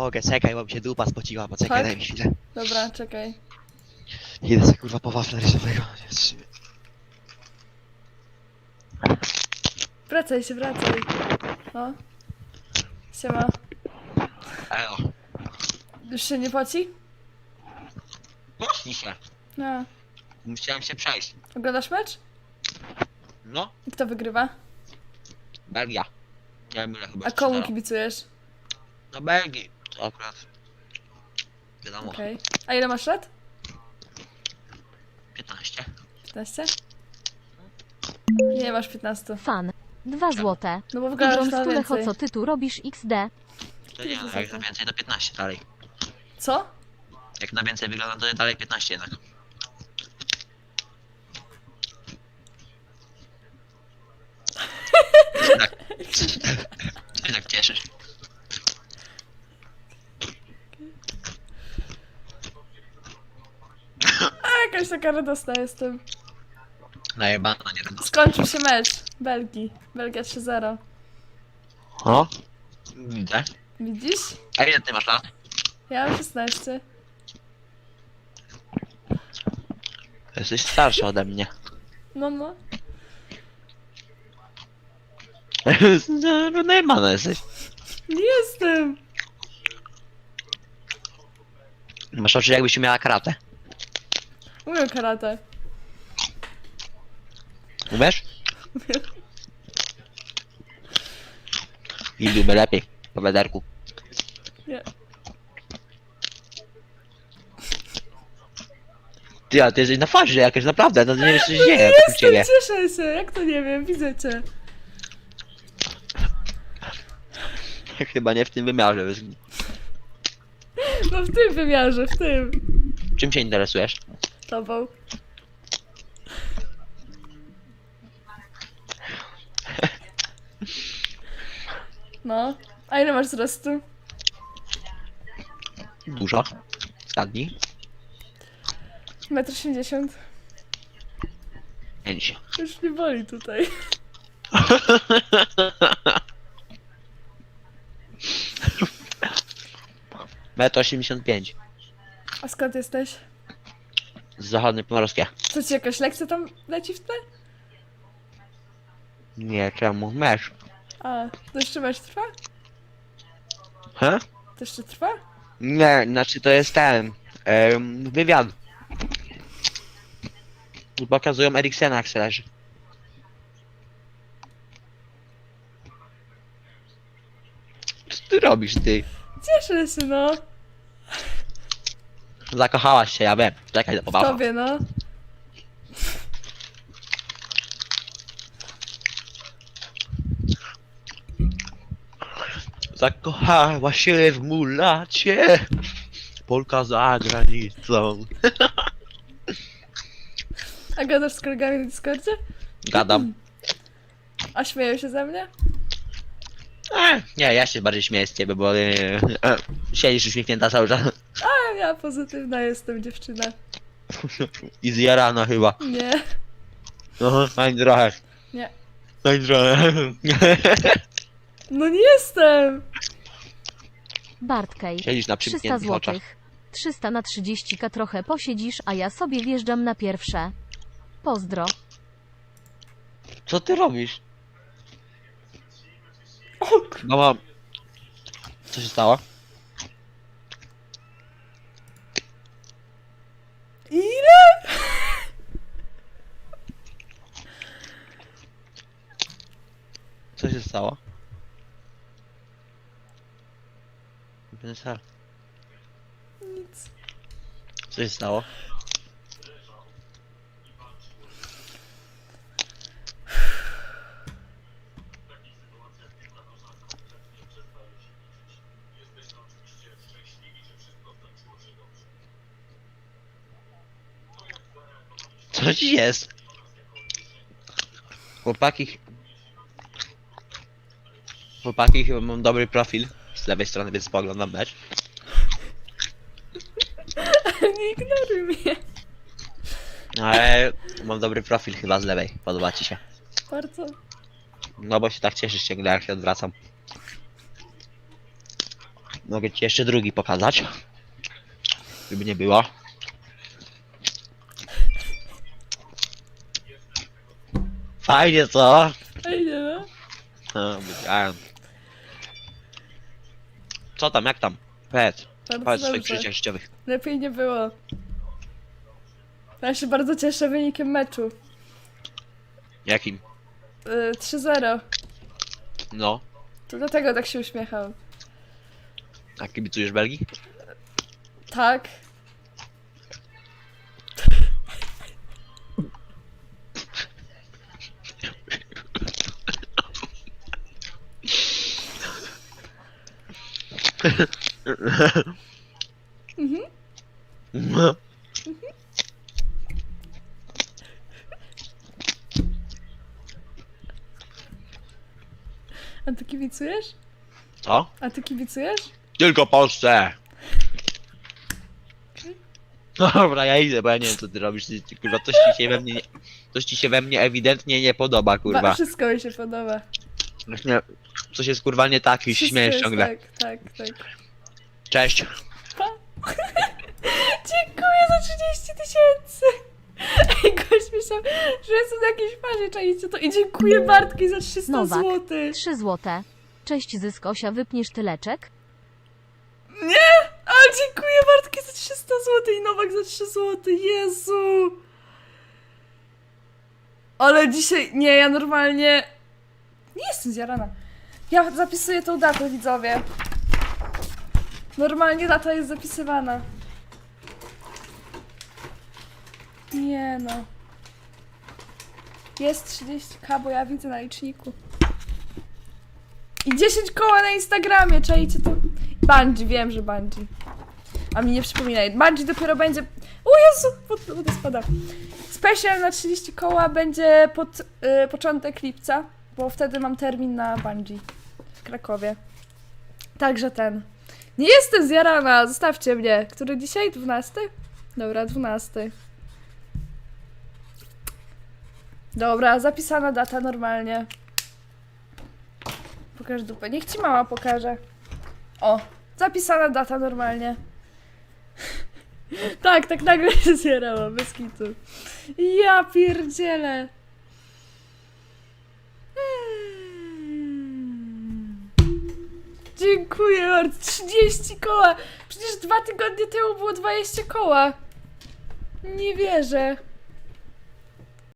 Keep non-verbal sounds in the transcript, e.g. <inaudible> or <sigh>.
mogę, czekaj, bo mi się dupa spociła, poczekaj, Tak? daj mi chwilę. Dobra, czekaj. Idę sobie kurwa po wafla rysowego. Nie wstrzymie. Wracaj się, wracaj. No. Siema. Elo. Już się nie poci? Pocznij się. No. Musiałem się przejść. Oglądasz mecz? No, I kto wygrywa? Belgia. Nie chyba. A komu 3-0. kibicujesz? No Belgii. To akurat. Wiadomo. Okej. A ile masz lat? 15. 15? Nie masz 15. Fan. 2 złote. No bo wyglądasz Idrąc na więcej. co ty tu robisz XD? To nie, no, jak za więcej to 15 dalej. Co? Jak na więcej wygląda to dalej 15 jednak. <laughs> tak. Co się tak cieszysz? A jakaś taka radosna jestem. Najebana, nie radosna. Skończył się mecz. Belgii. Belgia 3-0. O? Widzę. Widzisz? A ile ty masz lat? Ja mam 16. Jesteś starszy ode mnie. No <laughs> no. no najebana jesteś. Nie jestem. Masz oczy jakbyś umiała karate. Umiem karate. Umiesz? I byłby lepiej. Po wederku. Nie. Ty, a ty jesteś na fazie jakaś naprawdę, to nie wiesz co się dzieje Jestem, ciebie. cieszę się. Jak to nie wiem, widzę cię. Chyba nie w tym wymiarze. wiesz. No w tym wymiarze, w tym. Czym się interesujesz? Tobą. No. A ile masz wzrostu? Dużo. Zgadnij. 1,80 m. Pięć. Już nie boli tutaj. <laughs> Metr 85. A skąd jesteś? Z zachodniej pomorskie. Co ci jakaś lekcja tam leci w tle? Nie, czemu? Mesz. A, to jeszcze mecz trwa? He? To jeszcze trwa? Nie, znaczy to jest ten. Um, wywiad. Pokazują Eriksena jak se leży. Co ty robisz ty? Cieszę się, no. Zakochałaś się, ja wiem. Czekaj, W pobawa. tobie, no. Zakochała się w mulacie. Polka za granicą. <laughs> A gadasz z kolegami na Discordzie? Gadam. <clears throat> A śmieją się ze mnie? E, nie, ja się bardziej śmieję z ciebie, bo e, e, siedzisz uśmiechnięta cały czas. A ja pozytywna jestem, dziewczyna. <laughs> I zjarana chyba. Nie. No, ani trochę. Nie. Ani trochę. No nie jestem! Bartkej. Siedzisz na 300 przymkniętych oczach. złotych. 300 na 30k trochę posiedzisz, a ja sobie wjeżdżam na pierwsze. Pozdro. Co ty robisz? Mama... Co się stało? Ile? Stało? Vanessa, Nic. Co się stało? Co ci jest? Chłopaki... Chłopaki chyba mam dobry profil z lewej strony, więc spoglądam mecz. <laughs> Nie ignoruj mnie. Ale mam dobry profil chyba z lewej, podoba ci się. Bardzo. No bo się tak cieszysz ciągle jak się odwracam. Mogę ci jeszcze drugi pokazać. Żeby nie było. Fajnie co? Ej, nie no. No, wiedziałem. Co tam, jak tam? Powiedz, Bardzo powiedz o swoich dobrze. przeżyciach życiowych. Lepiej nie było. Ja się bardzo cieszę wynikiem meczu. Jakim? Y, 3-0. No. To dlatego tak się uśmiechał. A kibicujesz Belgii? Tak. A ty kibicujesz? Co? A ty kibicujesz? Tylko Polsce! Dobra, ja idę, bo ja nie wiem co ty robisz. Ty, ty, kurwa, coś ci się we mnie, nie, coś ci się we mnie ewidentnie nie podoba, Ba, kurwa. wszystko mi się podoba. Właśnie, coś jest kurwa nie tak i Wszystko śmiejesz jest ciągle. Tak, tak, tak. Cześć. <laughs> Dziękuję za 30 tysięcy! Ej, gość myślał, że jestem na jakiejś fazie, czajcie to. I dziękuję Bartki za 300 Nowak. zł. 3 złote. Cześć Zyskosia, wypniesz tyleczek? Nie! Ale dziękuję Bartki za 300 zł i Nowak za 3 zł. Jezu! Ale dzisiaj... Nie, ja normalnie... Nie jestem zjarana. Ja zapisuję tą datę, widzowie. Normalnie data jest zapisywana. Nie no. Jest 30k, bo ja widzę na liczniku. I 10 koła na Instagramie, czajcie to? Bungie, wiem, że Bungie. A mi nie przypominaj. Bungie dopiero będzie... O Jezu! Wod- Woda spada. Special na 30 koła będzie pod y, początek lipca, bo wtedy mam termin na Bungie w Krakowie. Także ten. Nie jestem zjarana, zostawcie mnie. Który dzisiaj? 12? Dobra, 12. Dobra, zapisana data normalnie. Pokaż dupę. Niech ci mama pokaże. O, zapisana data normalnie. <laughs> tak, tak nagle <laughs> się zjerało, bez kitu. Ja pierdzielę. Dziękuję bardzo. 30 koła. Przecież dwa tygodnie temu było 20 koła. Nie wierzę.